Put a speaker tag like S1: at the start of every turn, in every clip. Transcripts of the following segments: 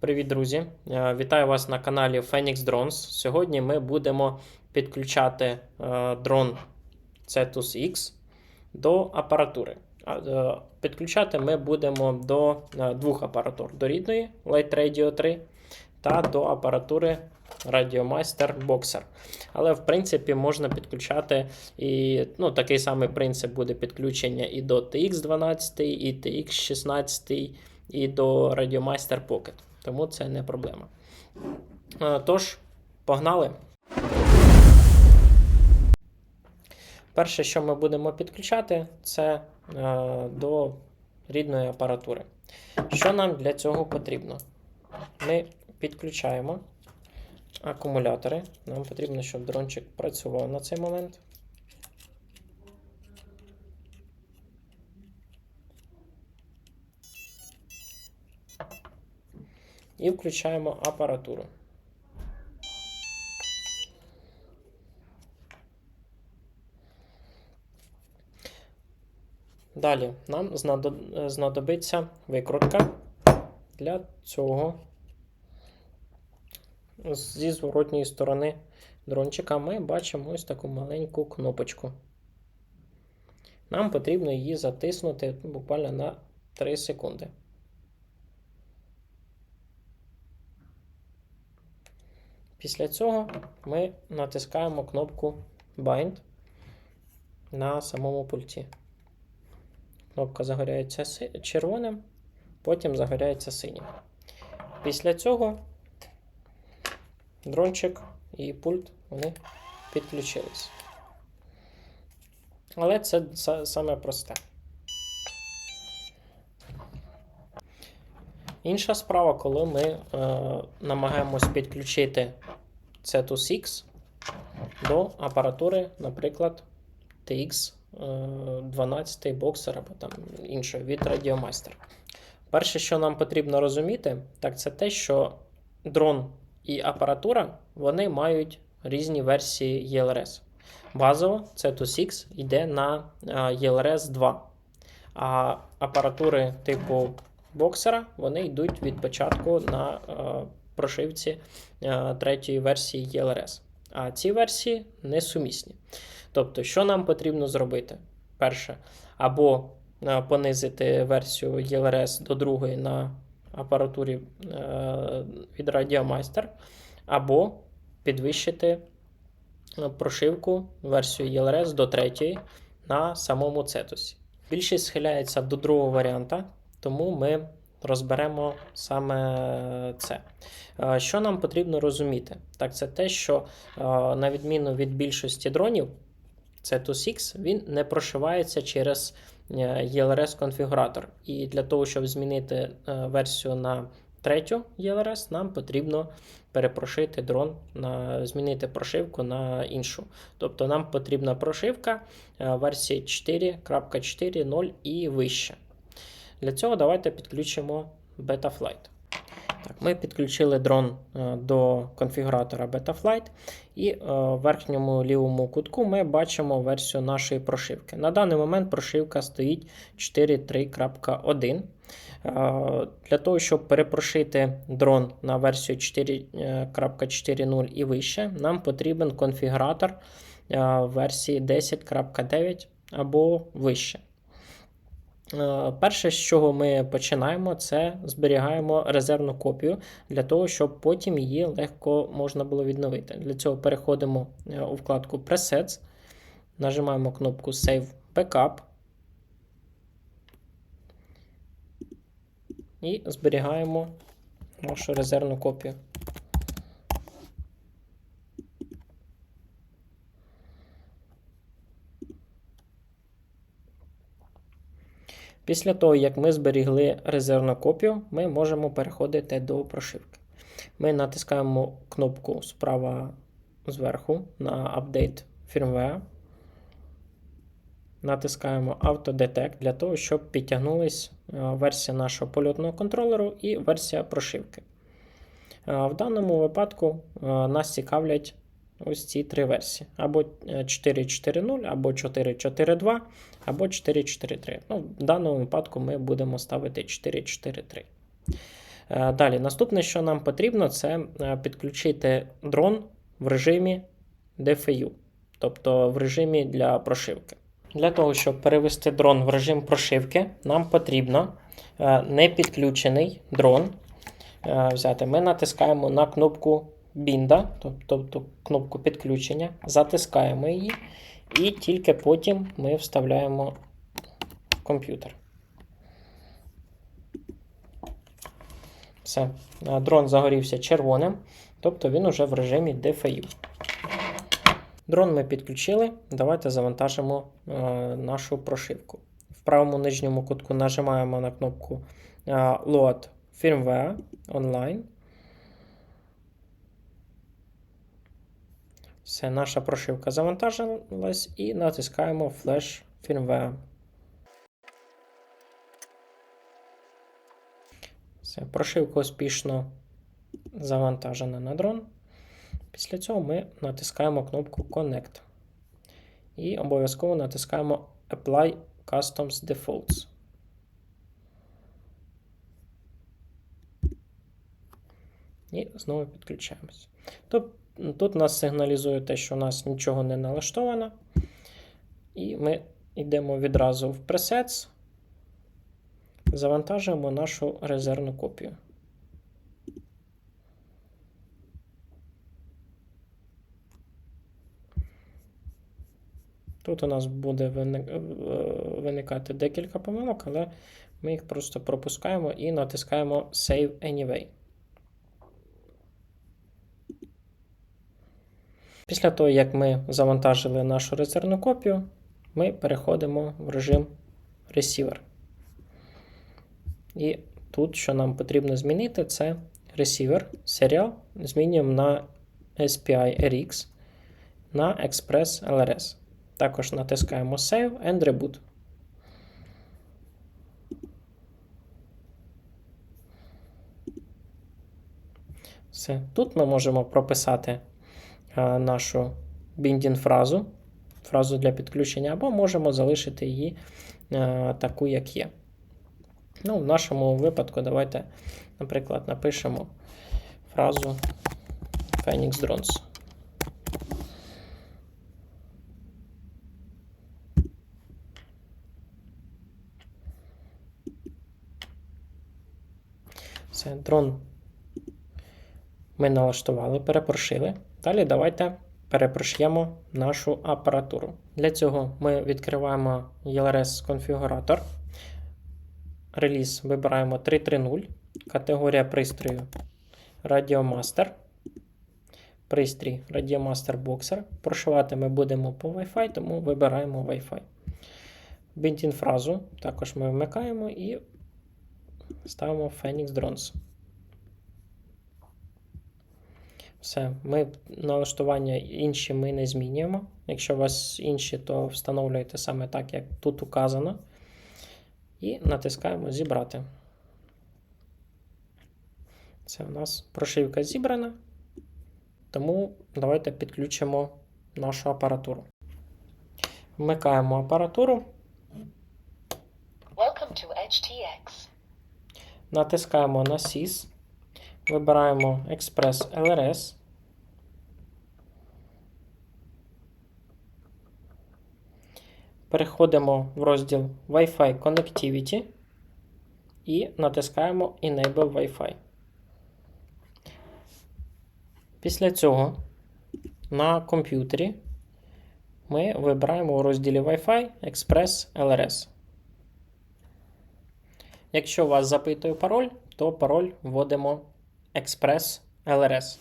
S1: Привіт, друзі! Е, Вітаю вас на каналі Phoenix Drones. Сьогодні ми будемо підключати е, дрон Cetus X до апаратури. Е, Підключати ми будемо до двох апаратур: до рідної Light Radio 3 та до апаратури Radiomaster Boxer. Але, в принципі, можна підключати і ну, такий самий принцип буде підключення і до TX12, і TX16, і до Radiomaster Pocket. Тому це не проблема. Е, Тож, погнали. Перше, що ми будемо підключати, це е, до рідної апаратури. Що нам для цього потрібно? Ми підключаємо акумулятори. Нам потрібно, щоб дрончик працював на цей момент. І включаємо апаратуру. Далі нам знадобиться викрутка. Для цього зі зворотньої сторони дрончика ми бачимо ось таку маленьку кнопочку. Нам потрібно її затиснути буквально на 3 секунди. Після цього ми натискаємо кнопку Bind на самому пульті. Кнопка загоряється червоним, потім загоряється синім. Після цього дрончик і пульт вони підключились. Але це саме просте. Інша справа, коли ми е, намагаємось підключити Cetus X до апаратури, наприклад, TX е, 12 боксер або там іншої від Radiomaster. Перше, що нам потрібно розуміти, так це те, що дрон і апаратура вони мають різні версії ELRS. Базово Cetus X йде на е, ELRS 2, а апаратури типу боксера вони йдуть від початку на е, прошивці е, третьої версії ELRS. А ці версії несумісні. Тобто, що нам потрібно зробити? Перше, або е, понизити версію ELRS до другої на апаратурі від Radiomaster, або підвищити прошивку версію ELRS до третьої на самому Cetus. Більшість схиляється до другого варіанта, тому ми розберемо саме це. Е, Що нам потрібно розуміти? Так, це те, що е, на відміну від більшості дронів, Cetus X він не прошивається через е, ELRS конфігуратор. І для того, щоб змінити е, версію на третю ELRS, нам потрібно перепрошити дрон, на, змінити прошивку на іншу. Тобто нам потрібна прошивка е, версії 4.4.0 і вище. Для цього давайте підключимо Betaflight. Так, Ми підключили дрон е, до конфігуратора Betaflight, і е, в верхньому лівому кутку ми бачимо версію нашої прошивки. На даний момент прошивка стоїть 4.3.1. Е, Для того, щоб перепрошити дрон на версію 4.4.0 і вище, нам потрібен конфігуратор версії 10.9 або вище. Е, Перше, з чого ми починаємо, це зберігаємо резервну копію для того, щоб потім її легко можна було відновити. Для цього переходимо е, у вкладку Presets, нажимаємо кнопку Save Backup і зберігаємо нашу резервну копію. Після того, як ми зберігли резервну копію, ми можемо переходити до прошивки. Ми натискаємо кнопку справа зверху на Update Firmware. Натискаємо Autodetect для того, щоб підтягнулась е, версія нашого польотного контролеру і версія прошивки. Е, В даному випадку е, нас цікавлять ось ці три версії: або 4.4.0, або 4.4.2, або 4.4.3. Ну, в даному випадку ми будемо ставити 4.4.3. Е, Далі, наступне, що нам потрібно, це е, підключити дрон в режимі DFU, тобто в режимі для прошивки. Для того, щоб перевести дрон в режим прошивки, нам потрібно е, непідключений дрон е, взяти. Ми натискаємо на кнопку бінда, тобто кнопку підключення, затискаємо її, і тільки потім ми вставляємо в комп'ютер. Все, дрон загорівся червоним, тобто він уже в режимі DFU. Дрон ми підключили. Давайте завантажимо е, нашу прошивку. В правому нижньому кутку нажимаємо на кнопку е, Load Firmware Online. Все, наша прошивка завантажилась і натискаємо Flash Firmware. Все, прошивка успішно завантажена на дрон. Після цього ми натискаємо кнопку Connect. І обов'язково натискаємо Apply Customs Defaults. І знову підключаємось. Тут, тут нас сигналізує те, що у нас нічого не налаштовано. І ми йдемо відразу в Presets, завантажуємо нашу резервну копію. Тут у нас буде е, виникати декілька помилок, але ми їх просто пропускаємо і натискаємо Save Anyway. Після того, як ми завантажили нашу резервну копію, ми переходимо в режим Receiver. І тут, що нам потрібно змінити, це Receiver серіал. Змінюємо на SPI RX на Express LRS. Також натискаємо Save and Reboot. Все. Тут ми можемо прописати нашу біндін фразу, фразу для підключення, або можемо залишити її таку, як є. Ну, В нашому випадку давайте, наприклад, напишемо фразу Phoenix Drones. Все, дрон ми налаштували, перепрошили. Далі давайте перепрошємо нашу апаратуру. Для цього ми відкриваємо ELRS конфігуратор. Реліз вибираємо 330, категорія пристрою Radiomaster. Пристрій Radiomaster Boxer. Прошивати ми будемо по Wi-Fi, тому вибираємо Wi-Fi. Бінтін фразу також ми вмикаємо і ставимо Phoenix Drones. Все, ми налаштування інші ми не змінюємо. Якщо у вас інші, то встановлюєте саме так, як тут указано. І натискаємо Зібрати. Це у нас прошивка зібрана. Тому давайте підключимо нашу апаратуру. Вмикаємо апаратуру.
S2: Welcome to HTX.
S1: Натискаємо на SIS. Вибираємо Express LRS. Переходимо в розділ Wi-Fi Connectivity і натискаємо Enable Wi-Fi. Після цього на комп'ютері ми вибираємо у розділі Wi-Fi Express LRS. Якщо вас запитує пароль, то пароль вводимо Express LRS.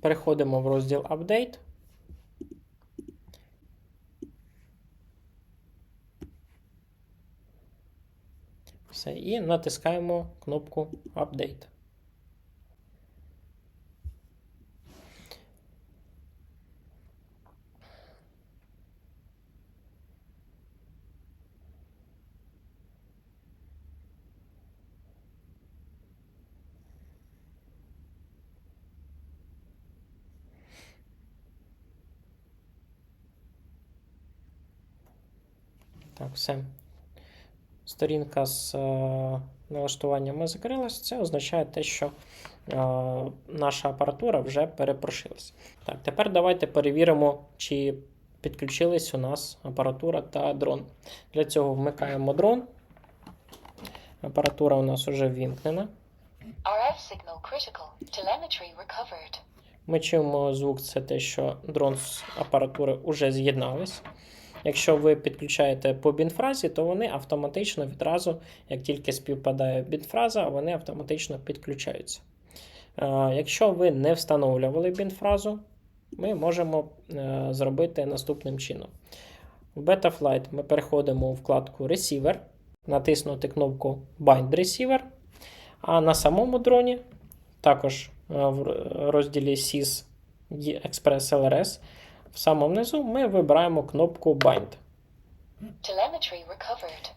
S1: Переходимо в розділ Update. Все, і натискаємо кнопку Update. Так, все. Сторінка з е, налаштування ми закрилися, це означає те, що е, наша апаратура вже перепрошилась. Так, тепер давайте перевіримо, чи підключились у нас апаратура та дрон. Для цього вмикаємо дрон. Апаратура у нас вже ввімкнена.
S2: RF signal critical. Telemetry recovered.
S1: Ми чуємо звук, це те, що дрон з апаратури вже з'єднались. Якщо ви підключаєте по бінфразі, то вони автоматично відразу, як тільки співпадає бінфраза, вони автоматично підключаються. Е, Якщо ви не встановлювали бінфразу, ми можемо е, зробити наступним чином. В Betaflight ми переходимо у вкладку Receiver, натиснути кнопку Bind Receiver, а на самому дроні також е, в розділі SYS Express LRS в самому низу ми вибираємо кнопку Bind.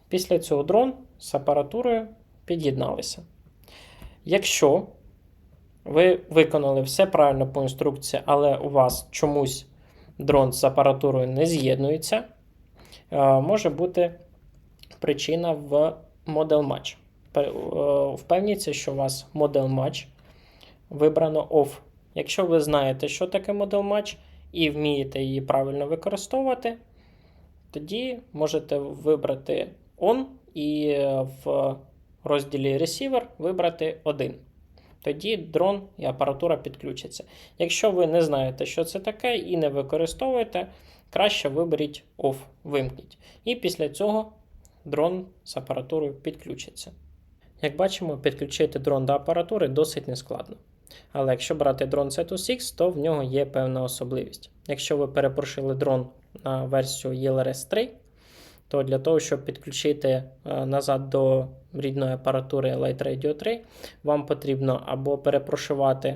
S1: Після цього дрон з апаратурою під'єдналися. Якщо ви виконали все правильно по інструкції, але у вас чомусь дрон з апаратурою не з'єднується, е, може бути причина в Model Match. Е, Впевніться, що у вас Model Match вибрано OFF. Якщо ви знаєте, що таке Model Match і вмієте її правильно використовувати, тоді можете вибрати On і в розділі Receiver вибрати 1. Тоді дрон і апаратура підключаться. Якщо ви не знаєте, що це таке, і не використовуєте, краще виберіть OFF, вимкніть. І після цього дрон з апаратурою підключиться. Як бачимо, підключити дрон до апаратури досить нескладно. Але якщо брати дрон C2X, то в нього є певна особливість. Якщо ви перепрошили дрон на версію ELRS 3, то для того, щоб підключити е, назад до рідної апаратури Light Radio 3, вам потрібно або перепрошивати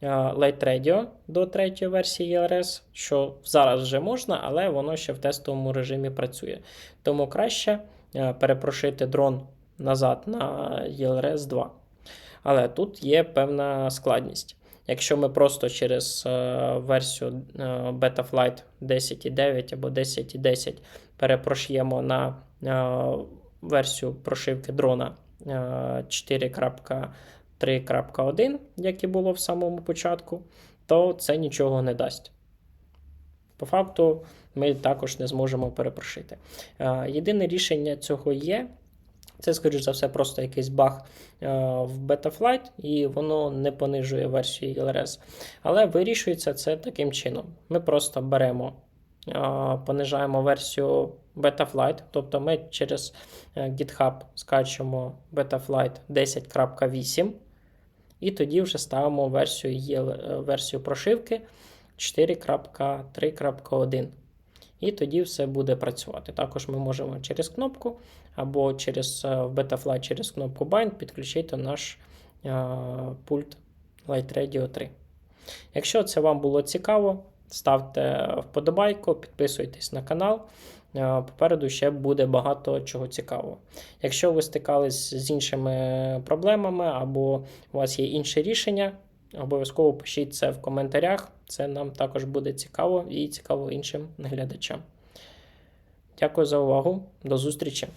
S1: е, Light Radio до третьої версії ELRS, що зараз вже можна, але воно ще в тестовому режимі працює. Тому краще е, перепрошити дрон назад на ELRS 2. Але тут є певна складність. Якщо ми просто через е, версію е, Betaflight 10.9 або 10.10 перепрошуємо на е, версію прошивки дрона е, 4.3.1, як і було в самому початку, то це нічого не дасть. По факту, ми також не зможемо перепрошити. Єдине рішення цього є. Це, скоріш за все, просто якийсь баг е, в Betaflight, і воно не понижує версію LRS. Але вирішується це таким чином. Ми просто беремо, е, понижаємо версію Betaflight, тобто ми через е, GitHub скачемо Betaflight 10.8, і тоді вже ставимо версію, версію прошивки 4.3.1. І тоді все буде працювати. Також ми можемо через кнопку або через е, в Betaflight через кнопку Bind підключити наш е, пульт Light Radio 3. Якщо це вам було цікаво, ставте вподобайку, підписуйтесь на канал. Е, Попереду ще буде багато чого цікавого. Якщо ви стикались з іншими проблемами або у вас є інше рішення, обов'язково пишіть це в коментарях. Це нам також буде цікаво і цікаво іншим глядачам. Дякую за увагу. До зустрічі!